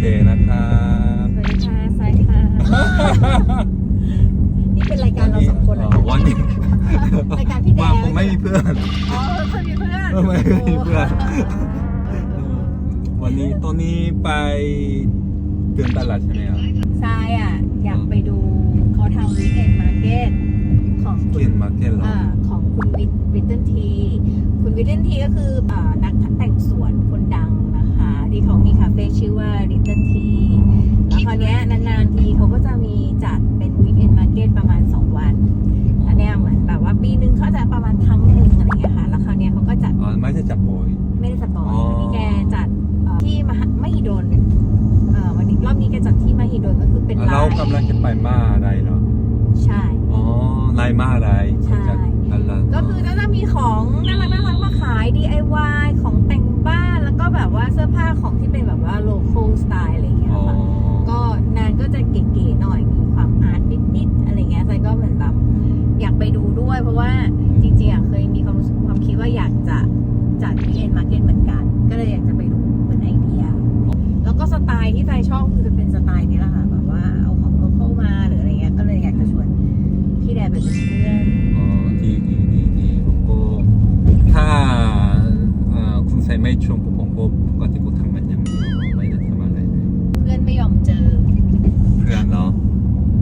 เดย์นะครับสวัสดีค่ะสายค่ะ นี่เป็นรายการเราสองคนเหรอวันนี้รายการพี่แดว่างผมไม่มีเพื่อน อ๋อเพื่อนมีเพื่อนไม่มีเพื่อน วันนี้ตอนนี้ไปเดินตลาดใช่ไหมครับทรายอะ อยากไปดูเขาทำวีคเอนมาร์เก็ตของคุเกียณนมาร์เก็ตเหรออ่าของคุณวิทวิทเทนที คุณวิทเทนทีก็คืออ่านักแต่งสวนคนดังนะคะ ที่เขามีคาเฟ่ชื่อว่า Little T แล้วคราวเนี้ยนานๆทีเขาก็จะมีจัดเป็นวีคเอนมาร์เก็ตประมาณ 2 วัน อันเนี้ยเหมือนแบบว่าปีนึงเขาจะประมาณครั้งหนึ่งอะไรอย่างเงี้ยค่ะ แล้วคราวเนี้ยเขาก็จัดอ๋อไม่ใช่จับโปย ไม่ได้สปอยอ๋ออันนี้แกจัดเอ่อที่มหามหิดลเอ่อวันนี้รอบนี้แกจัดที่มหิดลก็คือเป็นอะเราลายกำลังจะไปมาอะไรเหรอใช่ อ๋อลายมาอะไรใช่ จากอะไรก็คือจะมีของน่ารักน่ารักมาขาย DIY ของแต่งบ้าน แล้วก็แบบว่าเสื้อผ้าของที่เป็นแบบว่าโลโก้สไตล์อะไรอย่างเงี้ยอ๋อค่ะก็นานก็จะเก๋ๆหน่อยมีความอาร์ตนิดๆอะไรเงี้ยใส่ก็เหมือนแบบอยากไปดูด้วย เพราะว่าจริงๆอะเคยมีความรู้สึกความคิดว่าอยากจะจัดที่เอ็นมาร์เก็ตเหมือนกัน ก็เลยอยากจะไปดูเหมือนไอเดีย แล้วก็สไตล์ที่ใจชอบคือจะเป็นสไตล์นี้แหละค่ะแบบว่าเอาของโลเคอลมาหรืออะไรเงี้ยก็เลยอยากจะชวนพี่แดนไปเป็นเพื่อนอ๋อดีดีดีดีผมก็ถ้าเอ่อคุณใส่ไม่ชวนผม ผมก็ปกติก็ทำมันอย่างเดียวไม่ได้ทำอะไรเลยเพื่อนไม่ยอมเจอ เพื่อนเนาะ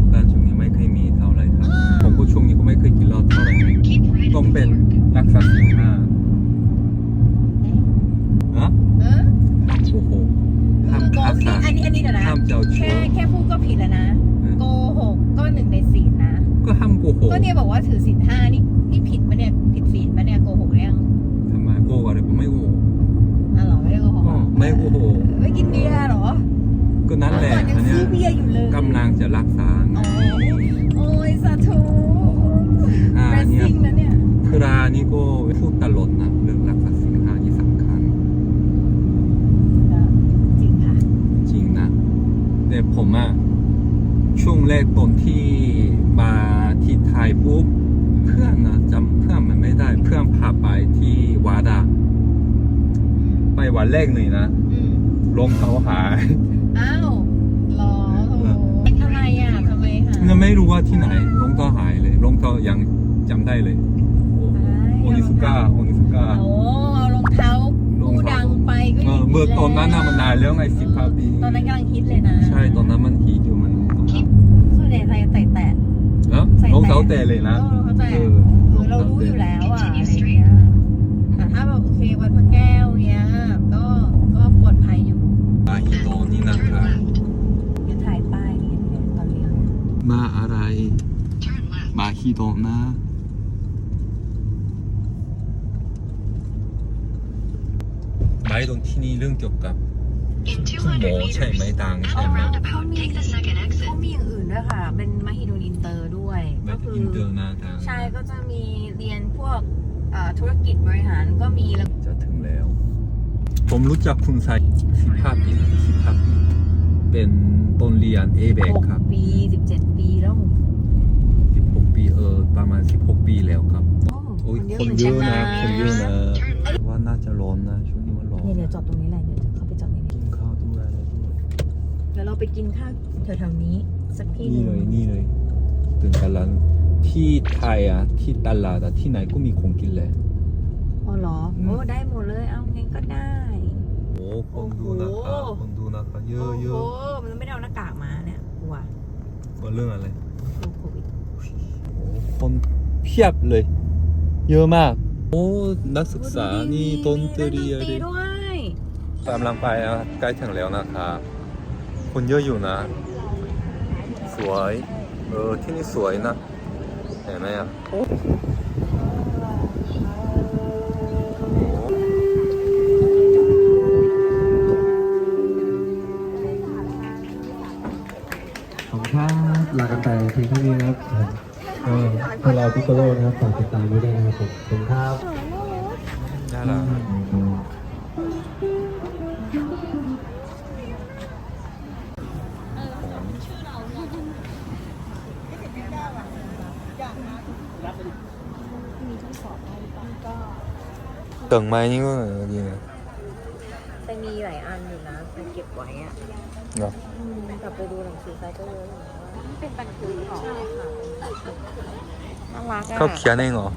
เพื่อนช่วงนี้ไม่เคยมีเท่าไหร่ครับผมก็ช่วงนี้ก็ไม่เคยกินเหล้าเท่าไหร่ต้องเป็นรักษาศีลห้าฮะเออห้ามโกหกห้ามโกฆ่าหสักตว์อันนี้อันนี้เดี๋ยวนะห้ามเจ้าชู้แค่แค่พูดก็ผิดแล้วนะโกหกก็หนึ่งในศีลนะ ก็ห้ามโกหกก็เนี่ยบอกว่าถือศีลห้านี่ อ๋ออไม่โกหกไม่กินเบียร์เหรอก็นั่นแหละเมื่อก่อนยัอังนเนี้ซื้ยอเบียร์อยู่เลยกำลังจะรักษาไงอ๋อโอ้ยสาธุอ่าแรสเนี่ย ซิ่งนะเนี่ยพรานี่ก็พูดตลอดนะเรื่องรักษาศีลห้าที่สำคัญ จริงค่ะ จริงนะแต่ผมอะช่วงแรกตอนที่มาที่ไทยปุ๊บเพื่อนนะจำเพื่อนมันไม่ได้ เพื่อนพาไปที่วัดอะไปวันแรกหนึ่งนะ อืมรองเท้าหายอ้าวเหรอโอ้โหทำไมอะทำไมหายังไม่รู้ว่าที่ไหนรองเท้าหายเลยรองเท้ายังจำได้เลยโอ้โอนิสุก้าโอนิสุก้าโอ้เอารองเท้าผู้ดังไปก็เอยังอเมื่อตอนนั้นน่ะมันนานแล้วไงสิบห้าปีตอนนั้นกำลังฮิตเลยนะ ใช่ตอนนั้นมันฮิตอยู่มันส่วนใหญ่ใส่ใส่แตะเนาะใส่แตะรองเท้าแตะเลยนะเออรองเท้าแตะเออเออเรารู้อยู่แล้วอะอะไรอย่างเงี้ยแต่ถ้าแบบโอเควัดพระแก้วเนี้ยก็ก็ปลอดภัยอยู่ มาฮิโตนี่นะครับ อยังถ่ายป้ายนี่เห็นไหมตอนเลี้ยว มาอะไร มาฮิโตนะไม้ตรง ที่นี่เรื่องเกี่ยวกับ In คุณหมอ200ใช่ไหม meters, ดังใช่ไหม all roundabout, take the second เขา exit. มีอย่างอื่นด้วยค่ะ เป็นมหิดลอินเตอร์ด้วยไม่ก็ได้คืออินเตอร์นะทางใช่ก็จะมีเรียนพวกเอ่อธุรกิจบริหารก็มีแล้วจะถึงแล้ว ผมรู้จักคุณไซสิบห้าปีสิบห้าปี เป็นต้นเรียนเอเบกหกครับปีสิบเจ็ดปีแล้วสิบหกปีเออประมาณสิบหกปีแล้วครับ โอ้โอ้ยเยคนหมืเยอะกันะคนเยอะนะ Turn left. ว่าน่าจะร้อนนะช่วงนี้ว่าร้อน เนี่ยเดี๋ยวจอดตรงนี้แหละเดี๋ยวจะเข้าไปจอดในนี้กินข้าวด้วยอะไรด้วยเดี๋ยวเราไปกินข้าวแถวๆนี้ สักที่หนี่นึงเลยนี่เลยตื่นตลาดที่ไทยอะที่ตลาดอะที่ไหนก็มีของกินเลย อ๋อเหรอโอ้ได้หมดเลยเอาไงก็ได้ โอ้คนดูนะครับโอ้โห คนดูนะครับเยอะเยโอ้อะโหมันไม่ได้เอาหน้ากากมาเนี่ยกลัวว่าเรื่องอะไรกลัวโควิดโอ้คนเพียบเลย เยอะมาก โอ้นักศึกษานี่ต้นตรีอะไร ดนตรีด้วย กำลังไปอะใกล้ถึงแล้วนะครับคนเยอะอยู่นะ สวย เออ ที่นี่สวยนะ เห็นไหมอะโอ้ขอบคุณครับลากันไปเพียงเท่านี้นะครับก็พวกเราพิโกโลนะครับฝากติดตามด้วยนะครับผมขอบคุณครับน่ารัก 等ไหมนี่ก็ดีนะแต่มีหลายอันอยู่นะแต่เก็บไว้อะเหรออืมกลับไปดูหนังสือไซก็เลยเป็นปันคุยของใช่ค่ะน่ารักอะเขาเขียนเองเหรอ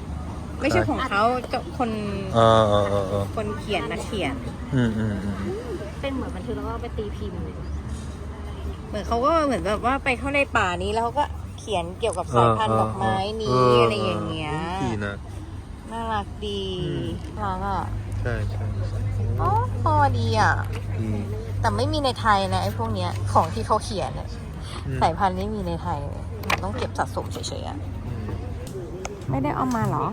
ไม่ใช่ของเขาเจ้าคนเออเออเออเออคนเขียนนะเขียน อืมอืมอืมเป็นเหมือนบันทึกแล้วก็เอาไปตีพิมพ์เหมือนเขาก็เหมือนแบบว่าไปเข้าในป่านี้แล้วเขาก็เขียนเกี่ยวกับสายพันธุ์ดอกไม้นี้อะไรอย่างเงี้ย ดีนะน่ารักดีอืมน่ารักอะใช่ใช่อ๋อพอดีอะดีแต่ไม่มีในไทยนะไอ้พวกเนี้ยของที่เขาเขียนเนี่ยอืมสายพันธุ์ไม่มีในไทยเลยมันต้องเก็บสะสมเฉยๆอะอืม ไม่ได้เอามาเหรอ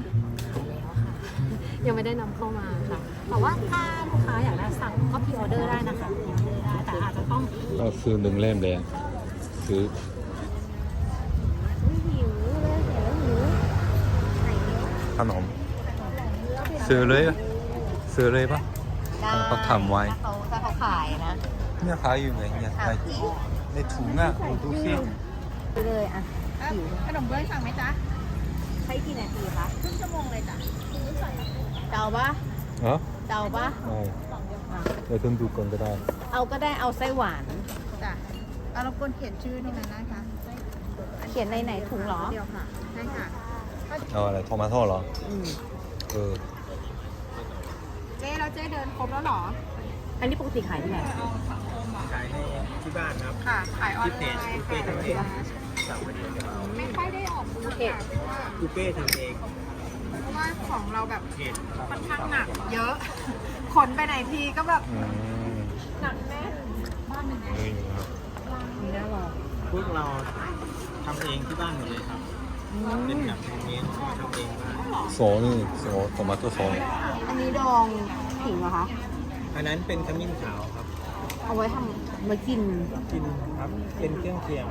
ยังไม่ได้นำเข้ามาค่ะ แต่ว่าถ้าลูกค้าอยากได้สั่งก็พรีออเดอร์ได้นะคะพรีออเดอร์ได้ แต่อาจจะต้องเราซื้อหนึ่งเล่มเลยอะซื้อหิวเลยหิวหิวขนม ซื้อเลยปะซื้อเลยปะ ได้เขาทำไว้ ถ้าเขาถ้าเขาขายนะเนี่ยขายอยู่ไหนเนี่ยในในถุงอะดูสิไปเลยอะหิวขนมเบื้องสั่งไหมจ๊ะใช้กี่นาทีคะครึ่งชั่วโมงเลยจ้ะเดาปะเหรอเดาปะไม่เดี๋ยวต้องดูก่อนก็ได้ เอาก็ได้เอาไส้หวาน จ้ะเอารบกวนเขียนชื่อตรงนั้นนะคะเขียนในไหนถุงเหรอ เดียวค่ะใช่ค่ะเอาอะไรโทมาโต้เหรอ อืม เออเจ๊แล้วเจ๊เดินครบแล้วเหรอ อันนี้ปกติขายที่ไหนค่ะขายออนไลน์ค่ะไม่ค่อยได้ออกบูธค่ะคูเป้ทำเองเพราะว่าของเราแบบเห็ดค่อนข้างหนักเยอะ ขนไปไหนทีก็แบบอืมหนักแน่นนี่ครับ มีน่าลองพวกเราทำเองที่บ้านหมดเลยครับ เป็นแบบโฮมเมดก็ทำเองบ้านโซนี่โซโทมาโต้โซนอันนี้ดองผิงเหรอคะ อันนั้นเป็นขมิ้นขาวครับ เอาไว้ทำไว้กิน กินครับ เป็นเครื่องเคียง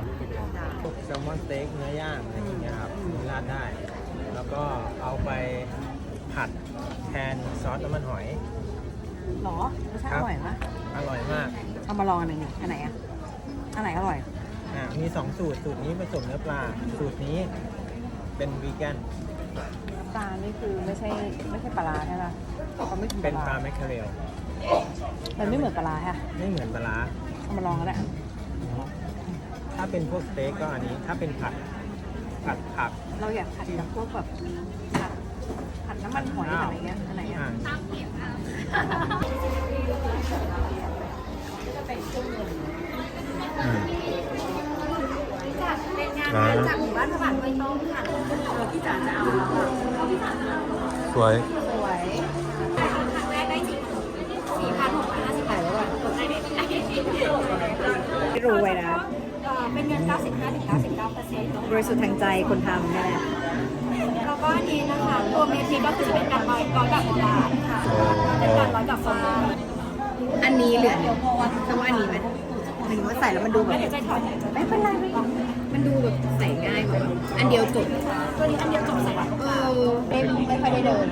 พวกแซลมอนสเต็กเนื้อย่างอะไรอย่างเงี้ยครับราดได้ แล้วก็เอาไปผัดแทนซอสน้ำมันหอย หรอรสชาติอร่อยไหมอร่อยมาก เอามาลองอันหนึ่งดิอันไหนอะอันไหนอร่อย อ่า มีสองสูตร สูตรนี้ผสมเนื้อปลา สูตรนี้ เป็นวีแกนปลานี่คือไม่ใช่ไม่ใช่ปลาร้าใช่ไหมเขาไม่กินปเป็นลาปลาร้าแมคเคเรลมันไม่เหมือนปลาร้าค่ะไม่เหมือนปลาร้าเอามาลองกันได้ถ้าเป็นพวกสเต็กก็อันนี้ ถ้าเป็นผัด ผัดผักเราอยากผัดกับพวกแบบผัดผัดน้ำมันหอยอะไรเงี้ยอันไหนอะอ่าอืม เป็นงานอ่าจากหมู่บ้านสวรรค์ไม่ต้องค่ะที่จ๋าจะเอาแล้วอะสวย สวยครั้งแรกได้จริงสี่พันหกร้อยห้าสิบบาทกดได้ไหมไม่รู้ไว้นะเอ่อเป็นเงิน 95ถึง99เปอร์เซ็นต์บริสุทธิ์ทางใจคนทำเนี่ยแหละแล้วก็อันนี้นะคะตัวเมทีก็คือเป็นการร้อยร้อยแบบโบราณค่ะเป็นการร้อยแบบโบราณอันนี้หรืออันนี้แต่ว่าอันนี้ไหมหมายถึงว่าใส่แล้วมันดูแบไม่บเดี๋ยวใจถอดไม่เป็นไร อันเดียวจบตัวนี้อันเดียวจบใส่เออไม่ไม่ค่อยได้เดิน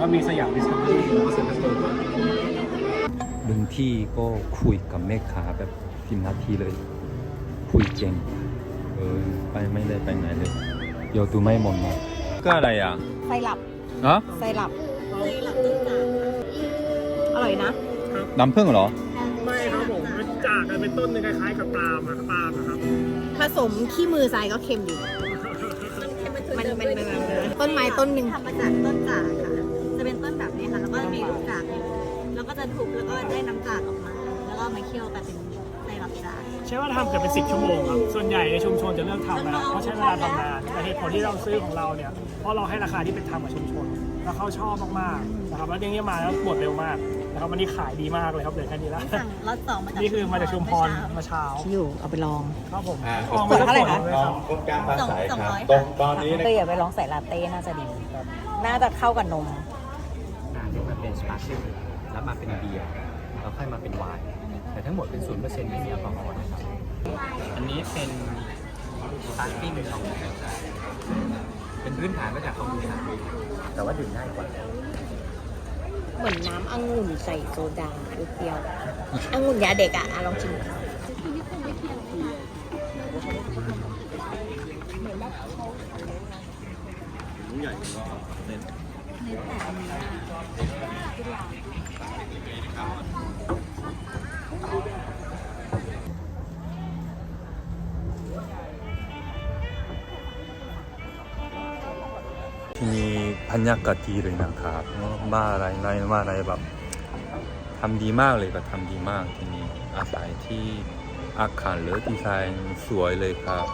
ก็มีสยามดิสคัฟเวอรี่หรือว่าเซ็นทรัลเวิลด์บางที่ก็คุยกับแม่ค้าแบบสิบนาทีเลย คุยเก่งเออไปไม่ได้ไปไหนเลยเดี๋ยวดูไม่หมดนะก็อะไรอะไส้หลับฮะไส้หลับอร่อยนะน้ำผึ้งเหรอไม่ครับผมมันจากกันเป็นต้นหนึงคล้ายๆกับปลาล์มอะปลาล์มนะครับผ สมขี้มือทรายก็เค็มอยู่ มันมันมันมันต้นไม้ต้นหนึ่ง ทำมาจากต้นจากค่ะ จะเป็นต้นแบบนี้ค่ะ แล้วก็มีลูกจากอยู่แล้วก็จะทุบแล้วก็ได้น้ำจากออกมา แล้วก็เอามาเคี่ยวกันเป็นในรับจาก ใช้เวลาทำเกือบเป็นสิบชั่วโมงครับ ส่วนใหญ่ในชุมชนจะเลือกทำแล้วเพราะใช้เวลาทำนานแต่เหตุผลที่เราซื้อของเราเนี่ย เพราะเราให้ราคาที่เป็นธรรมกับชุมชน แล้วเขาชอบมากๆนะครับแล้วยังนี้มาแล้วหมดเร็วมาก นะครับวันนี้ขายดีมากเลยครับเหลือแค่นี้แล้วสั่งล็อตสองมาจากนี่คือมาจากชุมพรมาเช้าอยู่เอาไปลอง ครับผมขวดเท่าไหร่คะสองสองร้อย ตรค่ะงตอนนี้นะเต้อย่าไปลองใส่ลาเต้น่าจะดี น่าจะเข้ากับนม อ่าเดี๋ยวมันเป็นสปาร์คลิ่งแล้วมาเป็นเบียร์แล้วค่อยมาเป็นไวน์แต่ทั้งหมดเป็นศูนย์เปอร์เซ็นต์ไม่มีแอลกอฮอล์นะครับ อันนี้เป็นสปาร์คลิ่งของเป็นพื้นฐานมาจากคอมมิวนิสต์แต่ว่าดื่มง่ายกว่า เหมือนน้ำองุ่นใส่โซดาเปรี้ยวๆองุ่นยาเด็กอะอะลองชิมดูอ นี่บรรยากาศดีเลยนะครับบ้านอะไรไรบ้านอะไรแบบทำดีมากเลยก็ทำดีมากที่นี่อาศัยที่อาคารหรือดีไซน์สวยเลยครับ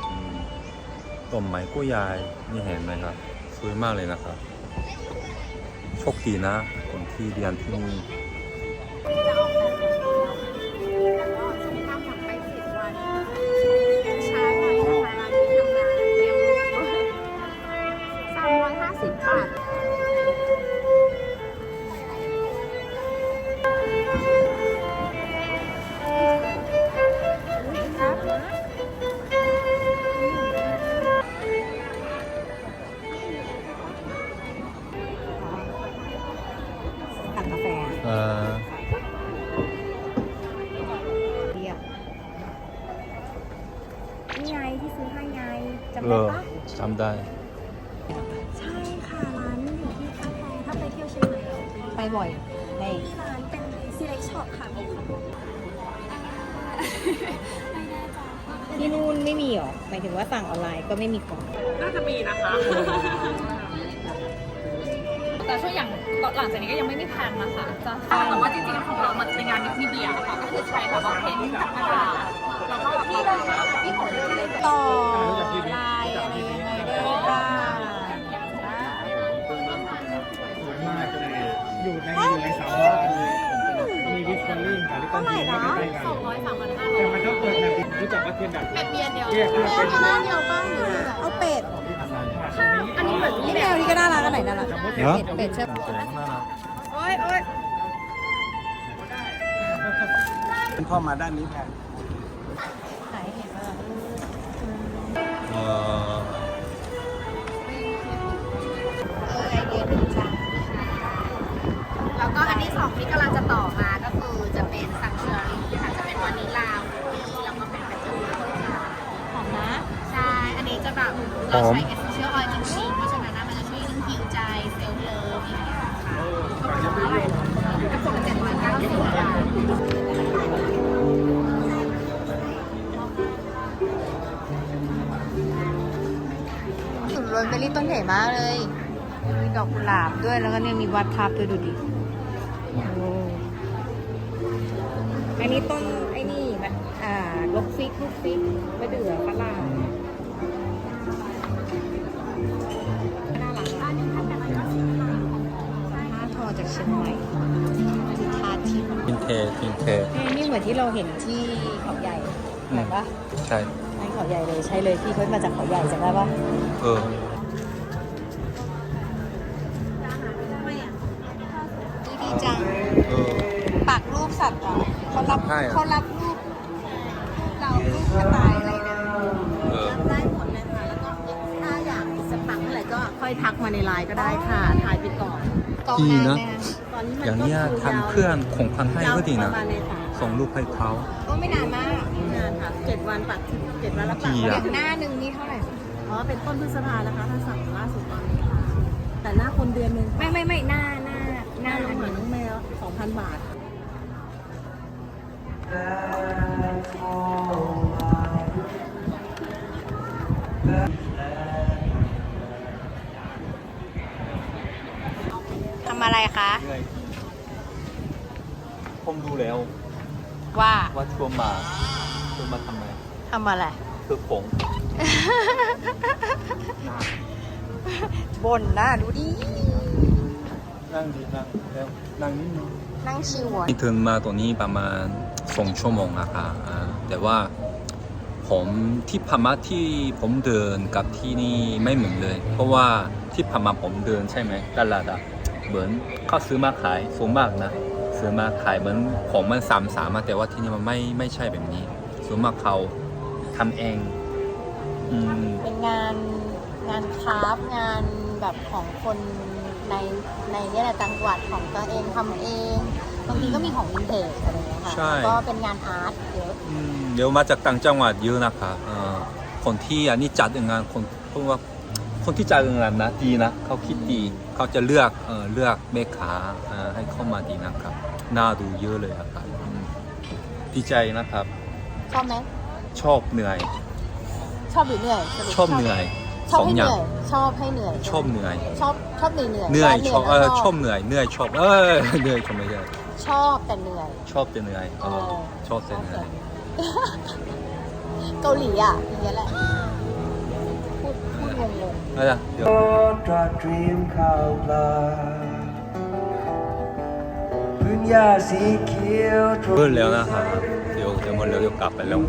ต้นไม้กู้ยายนี่เห็นไหมครับ สวยมากเลยนะครับโชคดีนะคนที่เรียนที่นี่ select shop ค่ะโอเคไม่แน่ใจที่นู่นไม่มีหรอ หมายถึงว่าสั่งออนไลน์ก็ไม่มีของแต่ช่วงอย่างหลังจากนี้ก็ยังไม่มีแผนนะคะจะแต่ว่าจริงๆของเรามันเป็นงานดิสนีย์เบียร์ค่ะก็คือใช้แบบว่าเพ้นท์ธรรมดาแล้วก็แบบที่ที่ของเราเลยต่อ แบบรู้จักว่าเทียนแบบเป็ดเบียร์เดียวแยกเพื่อเป็นหน้าเดียวบ้างหรือเอาเป็ดอันนี้เหมือนนี่แมวนี่ก็น่ารักกันไหนน่ารักเป็ดเป็ดใช่ปะเข้ามาด้านนี้แทนไหนเห็นป่ะเออเออไอเดียดีจังแล้วก็อันที่สองที่กำลังจะต่อมาก็คือจะเป็นซังเชอรี่ค่ะ จะเป็นวานิลลาแล้วก็เป็นกระเทียม หอมนะ ใช่ อันนี้ จะแบบเราใช้ essential oil จริงๆเพราะฉะนั้นนะมันจะช่วยเรื่องผิวใจเซลล์เลิฟอย่างเงี้ยค่ะก็เป็นเท่าไหร่กระปุกละเจ็ดร้อยเก้าสิบบาทสุดโรนเบอรี่ต้นใหญ่มากเลย มีดอกกุหลาบด้วย แล้วก็เนี่ยมีวัดทับด้วยดูดิโอ้อันนี้ต้นไอ้นี่มันอ่าลูกฟิกลูกฟิกมะเดื่อฝรั่ง เชียงใหม่ที่ทาทิพย์พินเทพินเทนี่เหมือนที่เราเห็นที่เขาใหญ่อืมเห็นปะใช่ใช่เขาใหญ่เลยใช่เลยพี่เขามาจากเขาใหญ่จำได้ปะเออดูดีจังเออปักรูปสัตว์อะเขารับใช่อะเขารับรูปรูปเรารูปกระต่ายอะไรนะเออได้หมดเลยค่ะแล้วก็ถ้าอยากอีกสักพักเมื่อไหร่ก็ค่อยทักมาในไลน์ก็ได้ค่ะถ่ายไปก่อนกอง ดีนานนะไหมคะตอนนี้มันอย่างก็เนี้ยคิวยาวทำเพื่อนของพันให้ก็ดีปนะระมาณในค่ะส่งรูปให้เขาก็ไม่นานมากงานค่ะเจ็ดวันปักเจ็ดวันแล้วปักดีออะย่างหน้าหนึ่งนี่เท่าไหร่อ๋อเป็นต้นพฤษภานะคะถ้าสั่งล่าสุดตอนนี้ค่ะแต่หน้าคนเดือนหนึ่งไม่ไม่ไม่หน้าหน้าหหน้าน้าน้อัองนหมานี้น้องแมวสองพันบาทท แล้วว่าว่าชวนมาชวนมาทำไมทำอะไร คือผมบ่นนะดูดิ นั่งดีนั่งแล้วนั่งนิดนึงนั่งชิวอะนี่ถึงมาตรงนี้ประมาณสองชั่วโมงอะค่ะอ่าแต่ว่าผมที่พม่าที่ผมเดินกับที่นี่ไม่เหมือนเลย เพราะว่าที่พม่าผมเดินใช่ไหมตลาดอะเหมือนเขาซื้อมาขายสูงมากนะ ซื้อมาขายเหมือนของมันสามสามอะแต่ว่าที่นี่มันไม่ไม่ใช่แบบนี้ ส่วนมากเขาทำเองอืมเป็นงานงานคราฟต์งานแบบของคนในในเนี่ยแหละจังหวัดของตัวเองทำเองบางทีก็มีของวินเทจอะไรอย่างเงี้ยค่ะใช่แล้วก็เป็นงานอาร์ตเยอะอืมเดี๋ยวมาจากต่างจังหวัดเยอะนะคะเอ่อคนที่อันนี้จัดงานคนเพราะว่าคนที่จัดงานนะดีนะเขาคิดดีเขาจะเลือกเอ่อเลือกแม่ค้าเอ่อให้เข้ามาดีนะครับ น่าดูเยอะเลยอะครับอืมดีใจนะครับ ชอบไหมชอบเหนื่อย ชอบหรือเหนื่อยสรุปชอบเหนื่อยชอบสองให้อเหย่างนื่อยชอบให้เหนื่อยชอบเหนื่อย ชอบชอบเหนื่อยเหนื่อยเหนื่อยว่าชอบเออแล้วชอบเหนื่อยเหนื่อยชอบเออเหนื่อยชอบไม่ได้ชอบแต่เหนื่อย ชอบแต่เหนื่อยเออเออชอบแต่เหนื่อยเกาหลีอะอย่างเงี้ยแหละพูดพูดงงเอาล่ะเดี๋ยว พื้นหญ้าสีเขียวมืดแล้วนะครับเดี๋ยวจะมืดแล้วเดี๋ยวกลับไปแล้ว